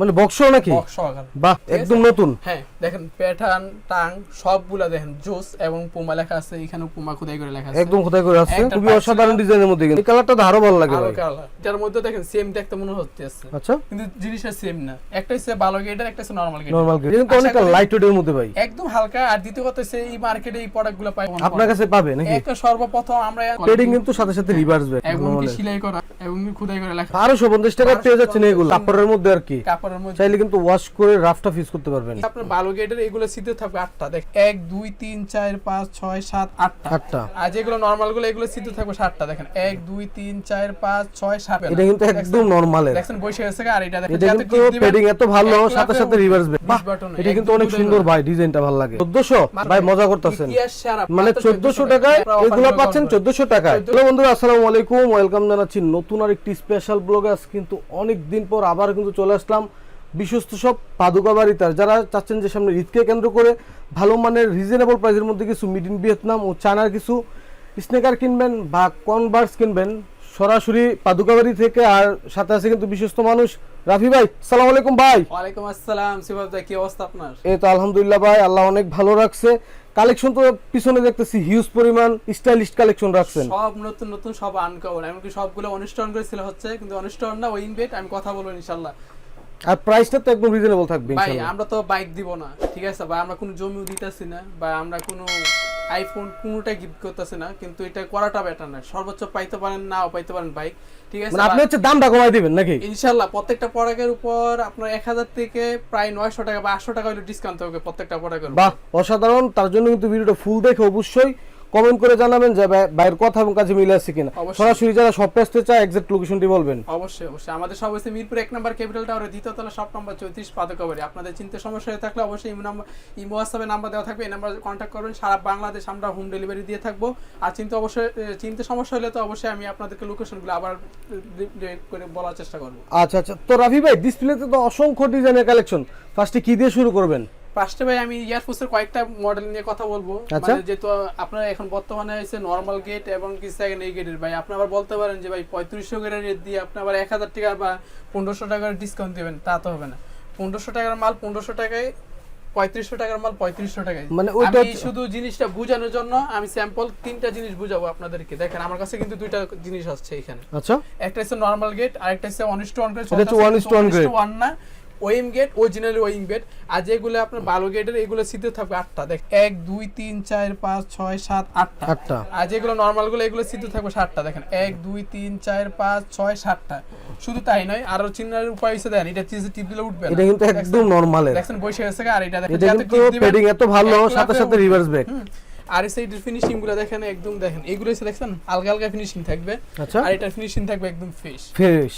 মানে বক্স নাকি? বাহ একদম নতুন। হ্যাঁ দেখেন প্যাটার্ন টাং সবগুলা দেখেন জোস এবং পুমা লেখা আছে এখানেও পুমা খোদাই করে লেখা আছে। একদম খোদাই করে একটা খুবই অসাধারণ ডিজাইনের মধ্যে কিন্তু। এই কালারটা তো আরও ভালো লাগে ভাই। এটার মধ্যে দেখেন সেম দেখতে মনে হচ্ছে। আচ্ছা। কিন্তু জিনিসটা সেম না। একটা হচ্ছে ভালো গেটের একটা হচ্ছে নরমাল গেট নরমাল কিন্তু আশা অনেকটা লাইট ওয়েটের মধ্যে ভাই। একদম হালকা। আর দ্বিতীয় কথা হচ্ছে এই মার্কেটে এই প্রোডাক্টগুলো পাই আপনার কাছে পাবে নাকি? একটা সর্বপ্রথম আমরা ট্রেডিং কিন্তু সাথে সাথে রিভার্স ব্যাক এবং কি সেলাই করা এবং খোদাই করে লেখা। টাকা পেয়ে যাচ্ছেন এগুলো কাপড়ের মধ্যে আর কি। কাপড়ের মধ্যে। চাইলে কিন্তু ওয়াশ করে রাফটা ফিস করতে পারবেন। আপনার ভালো গেটের এগুলো সিদ্ধ থাকবে আটটা। দেখ এক দুই তিন চার পাঁচ ছয় সাত আটটা। আটটা। আর যেগুলো নর্মালগুলো এগুলো সিদ্ধ থাকবে সাতটা। দেখেন এক দুই তিন চার পাঁচ ছয় সাত। এটা কিন্তু একদম দেখছেন বসে গেছে আর এটা দেখেন এটা কিন্তু পেডিং এত ভালো সাথে সাথে রিভার্স এটা কিন্তু অনেক সুন্দর। ভাই ডিজাইনটা ভালো লাগে। চোদ্দশো? ভাই মজা করতেছেন। মানে চোদ্দশো 1400 টাকায় এগুলো পাচ্ছেন করব। চোদ্দশো টাকায়। 1400 হ্যালো বন্ধুরা আসসালামু আলাইকুম। ওয়েলকাম জানাচ্ছি নতুন আর একটি স্পেশাল ব্লগে আজ কিন্তু অনেক দিন পর আবার কিন্তু চলে আসলাম। বিশ্বস্ত সব পাদুকা বাড়িতার যারা চাচ্ছেন যে সামনে ঈদকে কেন্দ্র করে ভালো মানের রিজনেবল প্রাইসের মধ্যে কিছু মিড ইন ভিয়েতনাম ও চায়নার কিছু স্নেকার কিনবেন বা কনভার্স কিনবেন সরাসরি পাদুকা বাড়ি থেকে আর সাথে আছে কিন্তু বিশ্বস্ত মানুষ রাফি ভাই সালাম আলাইকুম ভাই। ওয়ালাইকুম আসসালাম শিবাব ভাই কি অবস্থা আপনার? এই তো আলহামদুলিল্লাহ ভাই আল্লাহ অনেক ভালো রাখছে। কালেকশন তো পিছনে দেখতেছি হিউজ পরিমাণ স্টাইলিশ কালেকশন রাখছেন। সব নতুন নতুন সব আনকমন এমনকি সবগুলো অনুষ্ঠান করেছিল হচ্ছে কিন্তু অনুষ্ঠান না ওই ইনভেট আমি কথা বলব ইনশাল্লাহ। আর প্রাইসটা তো একদম রিজনেবল থাকবে ভাই আমরা তো বাইক দিব না ঠিক আছে? বা আমরা কোনো জমিও দিতেছি না বা আমরা কোনো আইফোন কোনোটাই গিফট করতেছি না কিন্তু এটা করাটা বেটার না। সর্বোচ্চ পাইতে পারেন নাও পাইতে পারেন বাইক ঠিক আছে? মানে আপনি হচ্ছে দামটা কমাই দিবেন নাকি? ইনশাল্লাহ প্রত্যেকটা প্রোডাক্টের উপর আপনার এক হাজার থেকে প্রায় নয়শো টাকা বা আটশো টাকা হলে ডিসকাউন্ট হবে প্রত্যেকটা প্রোডাক্টের। বাহ অসাধারণ। তার জন্য কিন্তু ভিডিওটা ফুল দেখে অবশ্যই কমেন্ট করে জানাবেন যে ভাই- ভাইয়ের কথা এবং কাজে মিলে আসছে কিনা। সরাসরি যারা শপে আসতে চায় এক্সাক্ট লোকেশনটি বলবেন। অবশ্যই অবশ্যই। আমাদের সব হচ্ছে মিরপুর এক নম্বর ক্যাপিটাল টাওয়ারের দ্বিতীয় তলা শপ নম্বর চৌত্রিশ পাদকাবাড়ি। আপনাদের চিনতে সমস্যা হয়ে থাকলে অবশ্যই ইমো নাম্বার ইমো হোয়াটসঅ্যাপে নাম্বার দেওয়া থাকবে। এই নাম্বারে কন্ট্যাক্ট করবেন। সারা বাংলাদেশ আমরা হোম ডেলিভারি দিয়ে থাকব। আর চিনতে অবশ্যই চিনতে সমস্যা হলে তো অবশ্যই আমি আপনাদেরকে লোকেশনগুলো আবার করে বলার চেষ্টা করব। আচ্ছা আচ্ছা। তো রাফি ভাই ডিসপ্লেতে তো অসংখ্য ডিজাইনের কালেকশন ফার্স্টে কি দিয়ে শুরু করবেন? ফার্স্টে ভাই আমি ইয়ারফোর্সের কয়েকটা মডেল নিয়ে কথা বলব। আচ্ছা। মানে যেহেতু আপনার এখন বর্তমানে হয়েছে নর্মাল গেট এবং কি সেকেন্ড এই গেটের ভাই আপনি আবার বলতে পারেন যে ভাই পঁয়ত্রিশশো গেটের রেট দিয়ে আপনি আবার এক হাজার টাকা বা পনেরোশো টাকার ডিসকাউন্ট দেবেন তা তো হবে না। পনেরোশো টাকার মাল পনেরোশো টাকায় পঁয়ত্রিশশো টাকার মাল পঁয়ত্রিশশো টাকায়। মানে ওইটা আমি শুধু জিনিসটা বোঝানোর জন্য আমি স্যাম্পল তিনটা জিনিস বুঝাবো আপনাদেরকে। দেখেন আমার কাছে কিন্তু দুইটা জিনিস আসছে এখানে। আচ্ছা। একটা হচ্ছে নর্মাল গেট আর একটা হচ্ছে ওয়ান ইস টু ওয়ান হচ্ছে one is to one grade। One না। ওয়েম গেট অরিজিনালি ওয়েম গেট আর যেগুলো আপনার ভালো গেটের এগুলো সিদ্ধ থাকবে আটটা। দেখ এক দুই তিন চার পাঁচ ছয় সাত আটটা। আটটা। আর যেগুলো নর্মালগুলো এগুলো সিদ্ধ থাকবে সাতটা। দেখেন এক দুই তিন চার পাঁচ ছয় সাতটা। শুধু তাই নয় আরও চিহ্নের উপায় হচ্ছে দেন এটা চিজে টিপ দিলে উঠবে এটা কিন্তু একদম নরমালের দেখছেন বসে গেছে আর এটা দেখেন এটা কিন্তু পেডিং এত ভালো সাথে সাথে রিভার্স ব্যাক আর সাইডের ফিনিশিংগুলো দেখেন একদম দেখেন এগুলো হচ্ছে দেখছেন আলগা আলগা ফিনিশিং থাকবে। আচ্ছা। আর এটার ফিনিশিং থাকবে একদম ফ্রেশ ফ্রেশ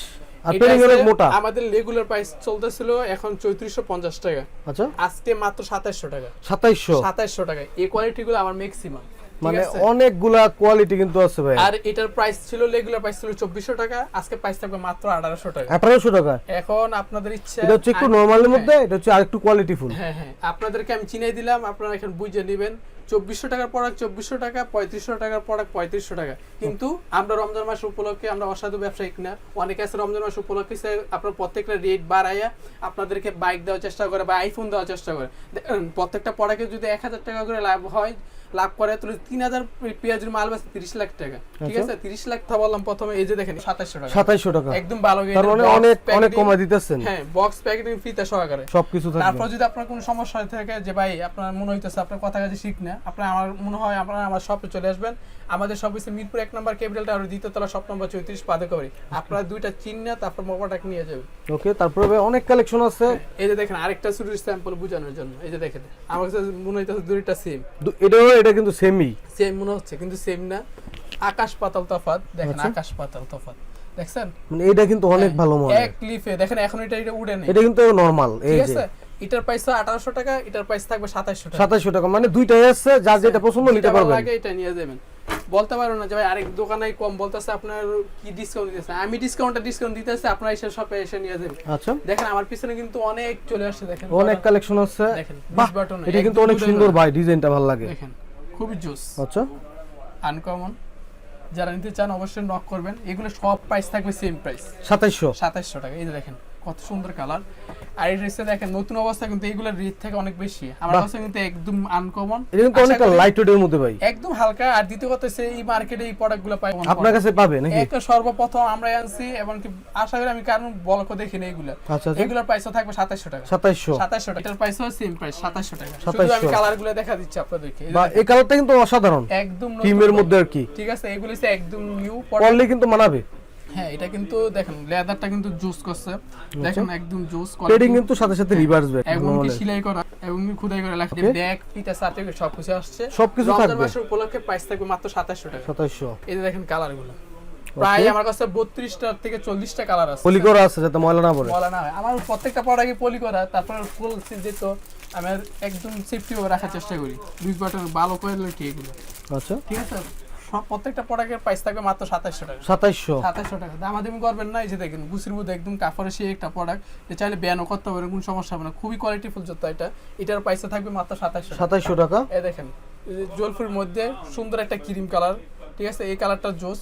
আর পেডিং অনেক মোটা। আমাদের রেগুলার প্রাইস চলতেছিল এখন চৌত্রিশশো পঞ্চাশ টাকা। আচ্ছা। আজকে মাত্র সাতাশশো টাকা। সাতাইশশো? সাতাশশো টাকা। এই আমার ম্যাক্সিমাম মানে অনেকগুলা কোয়ালিটি কিন্তু আছে ভাই। আর এটার প্রাইস ছিল রেগুলার প্রাইস ছিল চব্বিশশো টাকা আজকে প্রাইস থাকবে মাত্র আঠারোশো টাকা। আঠারোশো টাকা? এখন আপনাদের ইচ্ছা এটা হচ্ছে একটু নর্মালের মধ্যে এটা হচ্ছে আরেকটু কোয়ালিটি ফুল হ্যাঁ হ্যাঁ। আপনাদেরকে আমি চিনিয়ে দিলাম আপনারা এখন বুঝে নেবেন চব্বিশশো টাকার প্রোডাক্ট চব্বিশশো টাকা, পঁয়ত্রিশশো টাকার প্রোডাক্ট পঁয়ত্রিশশো টাকা। কিন্তু আমরা রমজান মাস উপলক্ষে আমরা অসাধু ব্যবসায়িক না। অনেকে আছে রমজান মাস উপলক্ষে সে আপনার প্রত্যেকটা রেট বাড়াইয়া আপনাদেরকে বাইক দেওয়ার চেষ্টা করে বা আইফোন দেওয়ার চেষ্টা করে। প্রত্যেকটা প্রোডাক্টে যদি এক হাজার টাকা করে লাভ হয় লাভ করে তাহলে তিন হাজার পেঁয়াজের মাল বেচে তিরিশ লাখ টাকা। ঠিক আচ্ছা। আছে? তিরিশ লাখ তা বললাম প্রথমে এই যে দেখেন সাতাশশো টাকা। সাতাইশশো টাকা। একদম ভালো তার মানে অনেক অনেক কমাই দিতেছেন। হ্যাঁ বক্স প্যাকেটিং ফ্রিতে সহকারে। সবকিছু থাকবে। তারপর যদি আপনার কোনো সমস্যা হয়ে থাকে যে ভাই আপনার মনে হইতেছে আপনার কথা কাজে শিখ না আপনার আমার মনে হয় আপনারা আমার শপে চলে আসবেন। আমাদের শপ হচ্ছে মিরপুর এক নম্বর ক্যাপিটাল টাওয়ার দ্বিতীয় তলা শপ নম্বর চৌত্রিশ পাদকাবাড়ি আপনারা দুইটা চিহ্ন তারপর মোবাটাকে নিয়ে যাবেন ওকে তারপরে অনেক কালেকশন আছে। এই যে দেখেন আরেকটা শুরুর স্যাম্পল বোঝানোর জন্য। এই যে দেখেন আমার কাছে মনে হইতেছে দুইটা সেম এটাও এটা কিন্তু সেমই সেম মনে হচ্ছে কিন্তু সেম না। আকাশ পাতাল তফাত দেখেন আচ্ছা। আকাশ পাতাল তফাত দেখছেন? মানে এটা কিন্তু অনেক হ্যাঁ, ভালো মনে এক ক্লিফে দেখেন এখন এটা এটা উড়ে নেই। এটা কিন্তু নরমাল এই যে। এটার প্রাইস আঠারোশো টাকা এটার প্রাইস থাকবে সাতাশশো টাকা। সাতাইশো টাকা মানে দুইটাই আছে যার যেটা পছন্দ নিতে পারবেন। লাগে এটা নিয়ে যাবেন। বলতে পারো না যে ভাই আরেক দোকানে কম বলতেছে আপনার কি ডিসকাউন্ট দিতেছে? আমি ডিসকাউন্টটা ডিসকাউন্ট দিতেছে আপনারা এসে শপে এসে নিয়ে যাবেন। আচ্ছা। দেখেন আমার পিছনে কিন্তু অনেক চলে আসছে দেখেন। অনেক কালেকশন আছে। দেখেন বাহ বাটন এটা কিন্তু অনেক সুন্দর ভাই ডিজাইনটা ভালো লাগে। দেখেন। খুবই জুস আচ্ছা। আনকমন যারা নিতে চান অবশ্যই নক করবেন। এগুলো সব প্রাইস থাকবে সেম প্রাইস সাতাইশশো। সাতাইশশো টাকা। এই দেখেন। কত সুন্দর কালার। আর এটা হচ্ছে দেখেন নতুন অবস্থা কিন্তু এইগুলোর রেট থেকে অনেক বেশি। আমার কাছে কিন্তু একদম আনকমন এটা কিন্তু অনেকটা লাইট ওয়েটের মধ্যে ভাই। একদম হালকা। আর দ্বিতীয় কথা হচ্ছে এই মার্কেটে এই প্রোডাক্টগুলো পাই আপনার কাছে পাবে নাকি? একটা সর্বপ্রথম আমরা আনছি এবং কি আশা করি আমি কারণ বলকও দেখিনি এইগুলো আচ্ছা আচ্ছা। এগুলোর প্রাইস থাকবে সাতাশশো টাকা। সাতাইশশো। সাতাশশো টাকা। এটার প্রাইস সেম প্রাইস সাতাশশো টাকা। শুধু আমি কালারগুলো দেখা দিচ্ছি আপনাদেরকে। এই বা এই কালারটা কিন্তু অসাধারণ। একদম টিমের মধ্যে আর কি। ঠিক আছে এগুলো হচ্ছে একদম নিউ পড়লে কিন্তু মানাবে। হ্যাঁ এটা কিন্তু দেখেন লেদারটা কিন্তু জুস করছে। দেখেন একদম জুস ট্রেডিং কিন্তু সাথে সাথে রিভার্স ব্যাক এবং কি সেলাই করা এবং কি খোদাই করা লেখা. ব্যাগ ফিটা সার্টিফিকেট সবকিছু আসছে। সবকিছু রমজান থাকবে। মাসের উপলক্ষে প্রাইস থাকবে মাত্র সাতাশশো টাকা। সাতাইশশো এই যে দেখেন কালারগুলো প্রায় আমার কাছে বত্রিশটা থেকে চল্লিশটা কালার আছে। পলি করা আছে যাতে ময়লা না পড়ে। বলা না আমার প্রত্যেকটা প্রোডাক্টে পলি করা তারপর ফুল যেত আমি একদম সেফটি রাখার চেষ্টা করি। দুই বাটন ভালো কোয়ালিটি এগুলো। আচ্ছা। ঠিক আছে? প্রত্যেকটা প্রোডাক্টের প্রাইস থাকবে মাত্র সাতাশশো টাকা। সাতাইশশো? সাতাশশো টাকা। দামাদামি করবেন না এই যে দেখেন গুছির মধ্যে একদম সেই একটা প্রোডাক্ট যে চাইলে ব্যানও করতে পারবেন কোনো সমস্যা হবে না। খুবই কোয়ালিটিফুল জুতো এটা। এটার থাকবে মাত্র সাতাশশো টাকা। সাতাইশশো টাকা? এই দেখেন জলফুর মধ্যে সুন্দর একটা ক্রিম কালার ঠিক আছে? এই কালারটা জোস।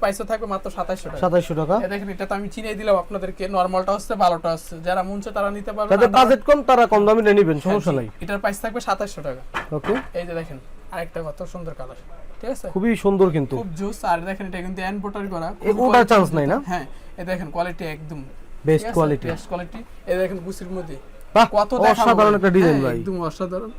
প্রাইসে থাকবে মাত্র সাতাশশো টাকা। সাতাইশশো টাকা? দেখেন এটা তো আমি চিনিয়ে দিলাম আপনাদেরকে নর্মালটা হচ্ছে ভালোটা হচ্ছে। যারা মনছে তারা নিতে পারবে যাদের বাজেট কম তারা কম দামে নিয়ে নিবেন সমস্যা নাই। এটার প্রাইস থাকবে সাতাশশো টাকা। ওকে এই যে দেখেন আরেকটা কত সুন্দর কালার ঠিক আছে? খুবই সুন্দর কিন্তু। খুব জুস আর দেখেন এটা কিন্তু এনবোটারি করা ওটা চান্স নাই না? হ্যাঁ এ দেখেন কোয়ালিটি একদম। বেস্ট কোয়ালিটি বেস্ট কোয়ালিটি এ দেখেন গুছির মধ্যে। বাহ কত অসাধারণ একটা ডিজাইন হ্যাঁ, ভাই। একদম অসাধারণ।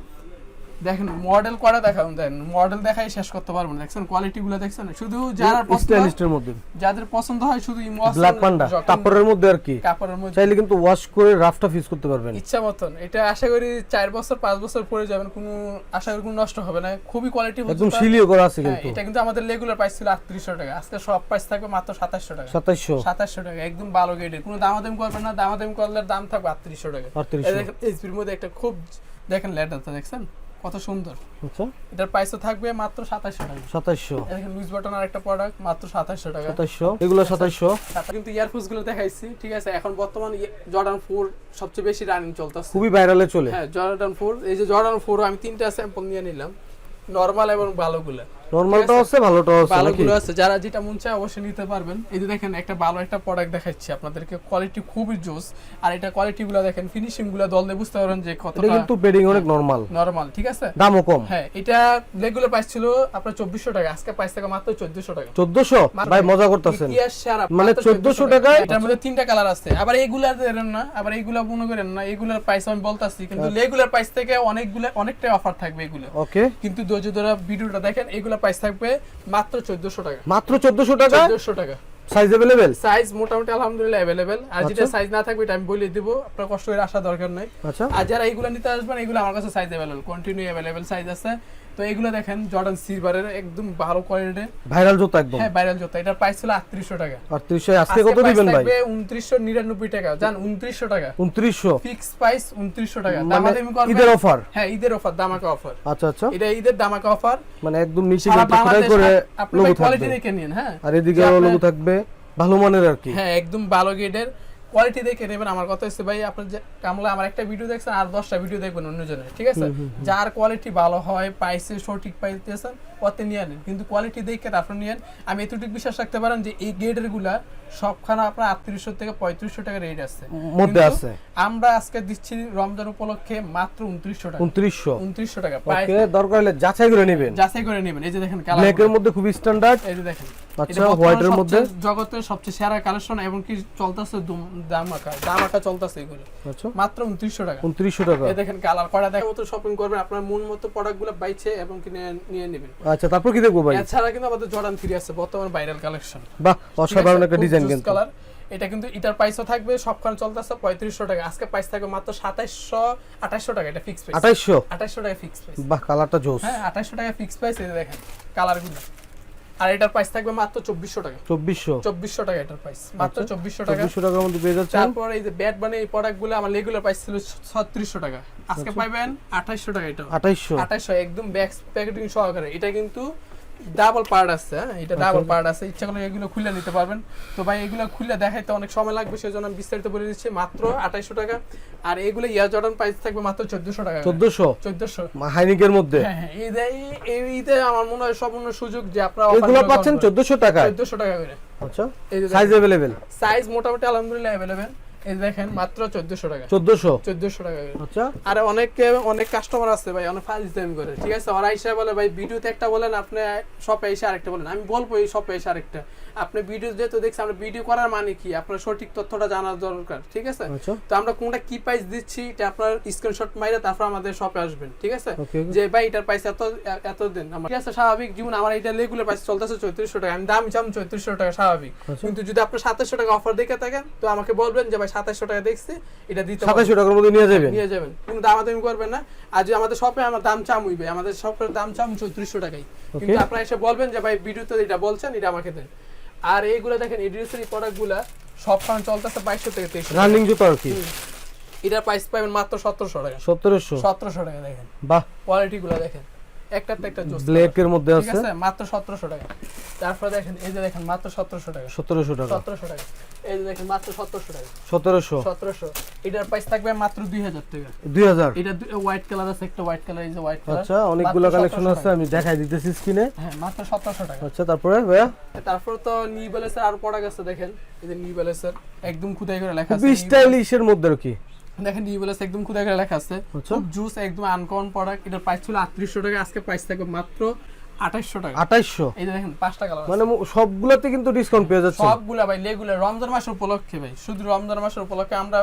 দেখেন মডেল করা দেখান দেন মডেল দেখাই শেষ করতে পারব না। দেখছেন কোয়ালিটি গুলো দেখছেন? শুধু যারা স্টাইলিস্টের মধ্যে। যাদের পছন্দ হয় শুধু ব্ল্যাক পান্ডা কাপড়ের মধ্যে আর কি। কাপড়ের মধ্যে। চাইলে কিন্তু ওয়াশ করে রাফটা ফিস করতে পারবেন। ইচ্ছা মতন। এটা আশা করি চার বছর পাঁচ বছর পরে যাবেন কোনো আশা করি কোনো নষ্ট হবে না। খুবই কোয়ালিটি একদম সিলিও করা আছে কিন্তু। এটা কিন্তু আমাদের রেগুলার প্রাইস ছিল আটত্রিশশো টাকা। আজকে সব প্রাইস থাকবে মাত্র সাতাশশো টাকা। সাতাইশশো? সাতাশশো টাকা একদম ভালো গ্রেডের কোনো দামাদামি করবেন না। দামাদামি করলে দাম থাকবে আটত্রিশশো টাকা। এই দেখেন এইচপির মধ্যে একটা খুব দেখেন লেটারটা দেখছেন? কত সুন্দর। আচ্ছা। এটার প্রাইস তো থাকবে মাত্র 2700 টাকা। সাতাইশশো। এই দেখেন লুজ বাটন আর একটা প্রোডাক্ট মাত্র 2700 টাকা। সাতাইশশো। এগুলো সাতাইশশো। তারপর কিন্তু ইয়ারফোনসগুলো দেখাইছি ঠিক আছে? এখন বর্তমান জর্ডান 4 সবচেয়ে বেশি রানিং চলতেছে। খুবই ভাইরালে চলে। হ্যাঁ জর্ডান 4 এই যে জর্ডান 4 আমি তিনটা স্যাম্পল নিয়ে নিলাম। নরমাল এবং ভালোগুলো। নর্মালটাও আছে? ভালোটাও আছে ভালোগুলো আছে। যারা যেটা মন চায় অবশ্যই নিতে পারবেন। এই যে দেখেন একটা ভালো একটা প্রোডাক্ট দেখাচ্ছি আপনাদেরকে। কোয়ালিটি খুবই জোস আর এটা দেখেন বুঝতে যে এটা কতটা কিন্তু বেডিং অনেক নর্মাল নর্মাল ঠিক আছে? দামও কম। হ্যাঁ এটা রেগুলার প্রাইস ছিল আপনার চব্বিশশো টাকা। আজকে প্রাইস টাকা মাত্র চোদ্দশো টাকা। চোদ্দশো? ভাই মজা করতেছেন। মানে 1400 টাকায়? এটার মধ্যে তিনটা কালার আছে। আবার এইগুলা দেন না আবার এইগুলা মনে করেন না এগুলার প্রাইস আমি বলতাছি কিন্তু আচ্ছা। রেগুলার প্রাইস থেকে অনেকগুলা অনেকটাই অফার থাকবে এগুলো। ওকে কিন্তু ধৈর্য ধরে ভিডিওটা দেখেন এগুলা প্রাইস থাকবে মাত্র 1400 টাকা। মাত্র 1400 টাকা? 1400 টাকা। সাইজ अवेलेबल সাইজ মোটামুটি আলহামদুলিল্লাহ अवेलेबल আর যেটা আচ্ছা। সাইজ না থাকবে এটা আমি বলে দেব আপনার কষ্ট করে আসা দরকার নাই। আচ্ছা। আর যারা এইগুলো নিতে আসবেন এগুলো আমার কাছে size available continue available size আছে। তো এগুলো দেখেন জর্ডান সিলভারের একদম ভালো কোয়ালিটির ভাইরাল জুতো একদম। হ্যাঁ ভাইরাল জুতা। এটার প্রাইস ছিল আটত্রিশশো টাকা। আর তিরিশে আজকে কত দিবেন ভাই? উনত্রিশশো নিরানব্বই টাকা। জান উনত্রিশশো টাকা। উনত্রিশশো। ফিক্স প্রাইস উনত্রিশশো টাকা। মানে দামাদামি করবেন ঈদের অফার হ্যাঁ ঈদের অফার দামাকা অফার আচ্ছা আচ্ছা। এটা ঈদের দামাকা অফার মানে একদম নিচে খোদাই করে আপনি লোগো কোয়ালিটি দেখে নিন হ্যাঁ। আর এদিকে লোগো থাকবে ভালো মানের আর কি। হ্যাঁ একদম ভালো গ্রেডের কোয়ালিটি দেখে নেবেন। আমার কথা হচ্ছে ভাই আপনি যে কামলা আমার একটা ভিডিও দেখছেন আর দশটা ভিডিও দেখবেন অন্যজনের ঠিক আছে? যার কোয়ালিটি ভালো হয় পাইছে সঠিক পাইতেছেন ওতে নিয়ে নেন কিন্তু কোয়ালিটি দেখে তারপর নিয়েন আমি এতটুকু বিশ্বাস রাখতে পারেন যে এই গ্রেডেরগুলা সবখানা আপনার আটত্রিশশো থেকে পঁয়ত্রিশশো টাকা রেট আছে। মধ্যে আছে। আমরা আজকে দিচ্ছি রমজান উপলক্ষে মাত্র উনত্রিশশো টাকা। উনত্রিশশো? উনত্রিশশো টাকা। দরকার হলে যাচাই করে নেবেন। যাচাই করে নেবেন। এই যে দেখেন কালার ব্ল্যাকের মধ্যে খুবই স্ট্যান্ডার্ড এই যে দেখেন। আচ্ছা, মধ্যে? জগতের সবচেয়ে সেরা কালেকশন এবং কি চলতেছে দামাকা দামাকা চলতেছে এগুলো। আচ্ছা। মাত্র উনত্রিশশো টাকা। উনত্রিশশো টাকা। এই দেখেন কালার করা দেখা মতো শপিং করবেন। আপনার মন মতো প্রোডাক্টগুলো বাইছে এবং কিনে নিয়ে নিয়ে নেবেন। আচ্ছা তারপর কি দেখব ভাই? এছাড়া কিন্তু আমাদের জর্ডান থ্রি আছে বর্তমান ভাইরাল কালেকশন বাহ অসাধারণ একটা ডিজাইন কিন্তু। কালার এটা কিন্তু এটার প্রাইসও থাকবে সবখানে চলতেছে পঁয়ত্রিশশো টাকা। আজকে প্রাইস থাকবে মাত্র সাতাইশশো আঠাশশো টাকা এটা ফিক্স প্রাইস আঠাইশশো? আঠাশশো টাকা ফিক্স প্রাইস বাহ কালারটা জোস। হ্যাঁ 2800 টাকা ফিক্স প্রাইস এই দেখেন কালারগুলো আর এটার প্রাইস থাকবে মাত্র চব্বিশশো টাকা। চব্বিশশো? চব্বিশশো টাকা এটার প্রাইস মাত্র আচ্ছা, চব্বিশশো টাকা। চব্বিশশো টাকার মধ্যে পেয়ে যাচ্ছেন? তারপর এই যে ব্যাট মানে এই প্রোডাক্টগুলো আমার রেগুলার প্রাইস ছিল ছত্রিশশো টাকা। আজকে আচ্ছা। পাইবেন আঠাইশশো টাকা এটা আঠাইশশো? আঠাইশশো একদম ব্যাক প্যাকেটিং সহকারে। এটা কিন্তু ডাবল পার্ট আছে হ্যাঁ? এটা ডাবল। পার্ট আছে। ইচ্ছা করলে এগুলো খুলে নিতে পারবেন। তো ভাই এগুলো খুলে দেখাইতে অনেক সময় লাগবে সেজন্য আমি বিস্তারিত বলে দিচ্ছি। মাত্র আঠাইশশো টাকা। আর এগুলো ইয়ার জর্ডান প্রাইস থাকবে মাত্র চোদ্দশো টাকা। চোদ্দশো? চোদ্দশো। হাইনিকের মধ্যে? হ্যাঁ হ্যাঁ এই ঈদে আমার মনে হয় সম্পূর্ণ সুযোগ যে আপনারা এগুলো পাচ্ছেন চোদ্দশো টাকা চোদ্দশো টাকা করে। আচ্ছা। সাইজ অ্যাভেলেবেল সাইজ মোটামুটি আলহামদুলিল্লাহ অ্যাভেলেবেল এই দেখেন মাত্র চোদ্দশো টাকা। চোদ্দশো? চোদ্দশো টাকা আচ্ছা। আর অনেকে অনেক কাস্টমার আছে ভাই অনেক ফাইল দামি করে। ঠিক আছে? ওরা বলে ভাই ভিডিওতে একটা বলেন আপনি শপে এসে আরেকটা বলেন। আমি বলব এই শপে এসে আরেকটা। আপনি ভিডিও যেহেতু দেখছি আমরা ভিডিও করার মানে কি? আপনার সঠিক তথ্যটা জানার দরকার ঠিক আছে? আচ্ছা। তো আমরা কোনটা কি প্রাইস দিচ্ছি এটা আপনার স্ক্রিনশট মাইরে তারপর আমাদের শপে আসবেন ঠিক আছে? যে ভাই এটার প্রাইস এত এত দিন আমার ঠিক আছে? স্বাভাবিক জীবন আমার এটা রেগুলার প্রাইস চলতেছে চৌত্রিশশো টাকা। আমি দাম চাম চৌত্রিশশো টাকা স্বাভাবিক। আচ্ছা। কিন্তু যদি আপনি সাতাশশো টাকা অফার দেখে থাকেন তো আমাকে বলবেন যে ভাই সাতাশশো টাকা দেখছি এটা দিতে সাতাশশো টাকার মধ্যে নিয়ে যাবেন? নিয়ে যাবেন। কোনো দামাদামি করবেন না। আর যদি আমাদের শপে আমার দাম চাম হইবে আমাদের শপের দাম চাম চৌত্রিশশো টাকাই। কিন্তু আপনারা এসে বলবেন যে ভাই ভিডিওতে এটা বলছেন এটা আমাকে দেন। আর এইগুলো দেখেন এডিউসারি প্রোডাক্টগুলা সব কারণ চলতেছে বাইশশো থেকে তেইশশো রানিং জুতো আর কি? এটার প্রাইস পাবেন মাত্র সতেরোশো টাকা। সতেরোশো? সতেরোশো টাকা দেখেন। বাহ। কোয়ালিটি গুলো দেখেন। একটা একটা জোস ব্ল্যাক এর মধ্যে ঠিক আছে? মাত্র সতেরোশো টাকা। তারপরে দেখেন এই যে দেখেন মাত্র সতেরোশো টাকা। সতেরোশো টাকা। সতেরোশো টাকা। এই যে দেখেন মাত্র সতেরোশো টাকা। সতেরোশো? সতেরোশো। এটার প্রাইস থাকবে মাত্র দুই হাজার টাকা। দুই হাজার? এটা হোয়াইট কালার আছে একটা হোয়াইট কালার এই যে হোয়াইট কালার আচ্ছা অনেকগুলো কালেকশন আছে আমি দেখাই দিতেছি স্ক্রিনে হ্যাঁ মাত্র সতেরোশো টাকা। আচ্ছা তারপরে ভাইয়া? তারপর তো নি ব্যালেন্সের আর প্রোডাক্ট আছে দেখেন। এই যে নি ব্যালেন্সের একদম খুদাই করে লেখা আছে। স্টাইলিশের মধ্যে আর কি? দেখেন ব্যালেন্স একদম খুদাই করে লেখা আছে আচ্ছা। খুব জুস একদম আনকমন প্রোডাক্ট এটার প্রাইস ছিল আটত্রিশশো টাকা আজকে প্রাইস থাকবে মাত্র আঠাইশশো টাকা। আঠাইশশো? এই দেখেন পাঁচটা কালার মানে সবগুলোতে কিন্তু ডিসকাউন্ট পেয়ে যাচ্ছে সবগুলা ভাই লেগুলার রমজান মাসের উপলক্ষে ভাই শুধু রমজান মাসের উপলক্ষে আমরা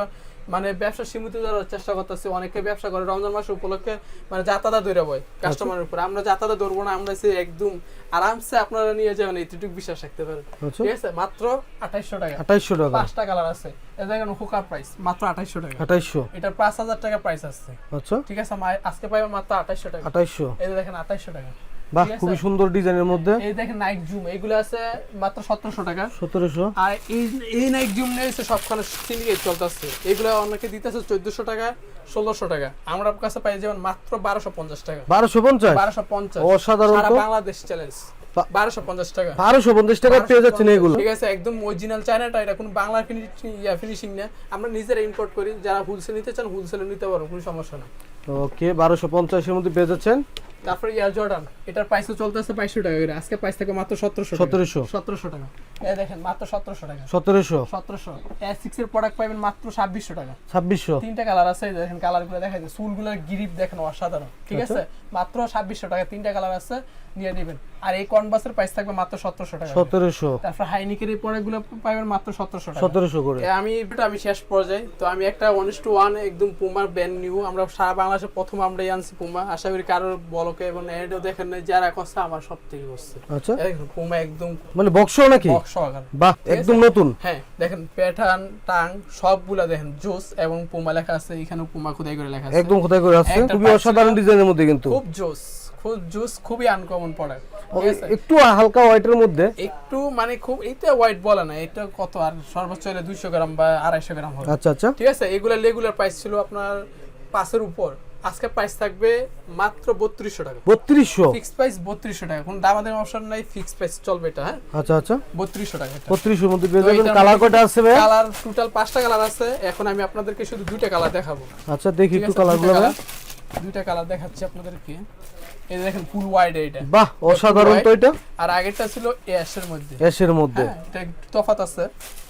মানে ব্যবসা সীমিত করার চেষ্টা করতেছি। অনেকে ব্যবসা করে রমজান মাসের উপলক্ষে মানে যাতায়াত দৌড়ে বই কাস্টমারের উপর। আমরা যাতায়াত ধরবো না আমরা একদম আরামসে আপনারা নিয়ে যাবেন এইটুকু বিশ্বাস রাখতে পারেন। আচ্ছা। ঠিক আছে? মাত্র আঠাইশশো টাকা। আঠাইশশো টাকা। পাঁচটা কালার আছে। এ দেখেন হুকার প্রাইস মাত্র আঠাইশশো টাকা। আঠাইশশো। এটার পাঁচ হাজার টাকা প্রাইস আসছে আচ্ছা। ঠিক আছে আজকে পাইবে মাত্র আঠাইশশো টাকা। আঠাইশশো। এই দেখেন আঠাইশশো টাকা। বাহ খুবই সুন্দর ডিজাইনের মধ্যে। এই দেখেন নাইট জুম এইগুলো আছে মাত্র সতেরোশো টাকা। সতেরোশো? আর এই এই নাইট জুম সবখানে সিন্ডিকেট চলতেছে। এগুলো অনেকে দিতেছে চোদ্দশো টাকা ষোলোশো টাকা। আমরা কাছে পাই যেমন মাত্র বারোশো পঞ্চাশ টাকা। বারোশো পঞ্চাশ? বারোশো পঞ্চাশ। অসাধারণ সারা বাংলাদেশ চ্যালেঞ্জ বা- বারোশো পঞ্চাশ টাকা। বারোশো পঞ্চাশ টাকা পেয়ে যাচ্ছেন এগুলো। ঠিক আছে একদম অরিজিনাল চায়নাটা এটা কোনো বাংলা ফিনিশিং ইয়া ফিনিশিং না। আমরা নিজেরা ইম্পোর্ট করি। যারা হোলসেল নিতে চান হোলসেলে নিতে পারো কোনো সমস্যা না ওকে বারোশো পঞ্চাশের মধ্যে পেয়ে যাচ্ছেন। তারপরে ইয়ার জর্ডান। এটার প্রাইস চলতেছে বাইশশো টাকা করে। আজকে প্রাইস থাকে মাত্র সতেরোশো সতেরোশো। সতেরোশো টাকা। এই দেখেন মাত্র সতেরোশো টাকা। সতেরোশো। সতেরোশো। এস সিক্স এর প্রোডাক্ট পাবেন মাত্র ছাব্বিশশো টাকা। ছাব্বিশশো। তিনটা কালার আছে দেখেন কালারগুলো দেখা যায় চুলগুলোর গ্রিপ দেখেন অসাধারণ। ঠিক আচ্ছা। আছে? মাত্র ছাব্বিশশো টাকা তিনটা কালার আছে নিয়ে নেবেন। আর এই কনভার্সের প্রাইস থাকবে মাত্র সতেরোশো টাকা। করে। সতেরোশো। তারপর হাইনিকের এই প্রোডাক্টগুলো পাবেন মাত্র সতেরোশো টাকা। সতেরোশো করে। আমি এটা আমি শেষ পর্যায়ে। তো আমি একটা ওয়ান টু ওয়ান একদম পুমার ব্যান্ড নিউ আমরা সারা বাংলাদেশে প্রথম আমরা আনছি পুমা আশা করি কারোর বলকে এবং এডও দেখেন নাই যারা করছে আমার সব থেকে করছে আচ্ছা পুমা একদম মানে বক্স নাকি? বক্স বাহ একদম নতুন। হ্যাঁ দেখেন প্যাটার্ন টাং সবগুলা দেখেন জোস এবং পুমা লেখা আছে। এখানে পুমা খোদাই করে লেখা আছে। একদম কোথায় করে একটা খুবই অসাধারণ ডিজাইনের মধ্যে কিন্তু। খুব জোস খুব জোস খুবই আনকমন প্রোডাক্ট একটু হালকা হোয়াইটের মধ্যে? একটু মানে খুব এইটা হোয়াইট বলে না এটা কত? আর সর্বোচ্চ হলে দুইশো গ্রাম বা আড়াইশো গ্রাম হবে। আচ্ছা আচ্ছা। ঠিক আছে? এগুলো রেগুলার প্রাইস ছিল আপনার পাঁচের উপর। আজকে প্রাইস থাকবে মাত্র বত্রিশশো টাকা। বত্রিশশো? ফিক্স প্রাইস বত্রিশশো টাকা। কোনো দামাদের অপশন নাই ফিক্স প্রাইস চলবে এটা হ্যাঁ? আচ্ছা আচ্ছা। বত্রিশশো টাকা এটা। বত্রিশের মধ্যে পেয়ে যাবেন। কালার কয়টা আছে ভাই? কালার টোটাল পাঁচটা কালার আছে। এখন আমি আপনাদেরকে শুধু দুইটা কালার দেখাবো। আচ্ছা দেখি একটু আছে, কালার দুইটা গুলো colour- দুইটা কালার দেখাচ্ছি আপনাদেরকে। এই দেখেন ফুল ওয়াইড এটা। বাহ অসাধারণ তো এটা। আর আগেরটা ছিল অ্যাশের মধ্যে। অ্যাশের মধ্যে। এটা একটু আছে।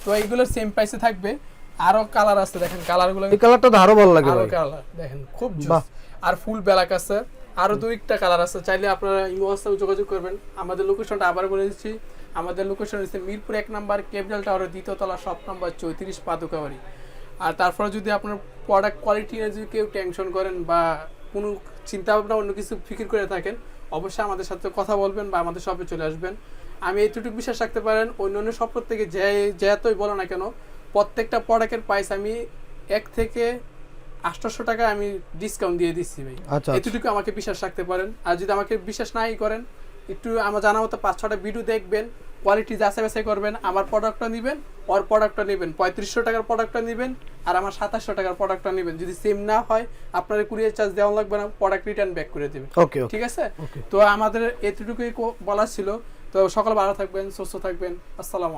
তো এইগুলোর সেম প্রাইসে থাকবে। আরও কালার আছে দেখেন কালারগুলো এই কালারটা আরও ভালো লাগে আরও কালার দেখেন খুব। জোস আর ফুল ব্ল্যাক আছে। আরও দুইটা কালার আছে। চাইলে আপনারা হোয়াটসঅ্যাপে যোগাযোগ করবেন। আমাদের লোকেশনটা আবার বলে দিচ্ছি। আমাদের লোকেশন হচ্ছে মিরপুর এক নাম্বার ক্যাপিটাল টাওয়ারের দ্বিতীয় তলা শপ নাম্বার চৌত্রিশ পাদুকাবাড়ি। আর তারপরে যদি আপনার প্রোডাক্ট কোয়ালিটি নিয়ে যদি কেউ টেনশন করেন বা কোনো চিন্তা ভাবনা অন্য কিছু ফিকির করে থাকেন অবশ্যই আমাদের সাথে কথা বলবেন বা আমাদের শপে চলে আসবেন। আমি এইটুকু বিশ্বাস রাখতে পারেন অন্য অন্য শপ থেকে যে যেতই বলো না কেন প্রত্যেকটা প্রোডাক্টের প্রাইস আমি এক থেকে আটশোশো টাকা আমি ডিসকাউন্ট দিয়ে দিচ্ছি ভাই। আচ্ছা আচ্ছা। এতটুকু আমাকে বিশ্বাস রাখতে পারেন। আর যদি আমাকে বিশ্বাস নাই করেন একটু আমার জানা মতো পাঁচ ছটা ভিডিও দেখবেন কোয়ালিটি যাচাই বাছাই করবেন আমার প্রোডাক্টটা নেবেন ওর প্রোডাক্টটা নেবেন পঁয়ত্রিশশো টাকার প্রোডাক্টটা নেবেন আর আমার সাতাশশো টাকার প্রোডাক্টটা নেবেন। যদি সেম না হয় আপনার কুরিয়ার চার্জ দেওয়া লাগবে না প্রোডাক্ট রিটার্ন ব্যাক করে দেবেন ওকে ঠিক আছে? তো আমাদের এতটুকুই বলা বলার ছিল। তো সকাল ভালো থাকবেন সুস্থ থাকবেন। আসসালামু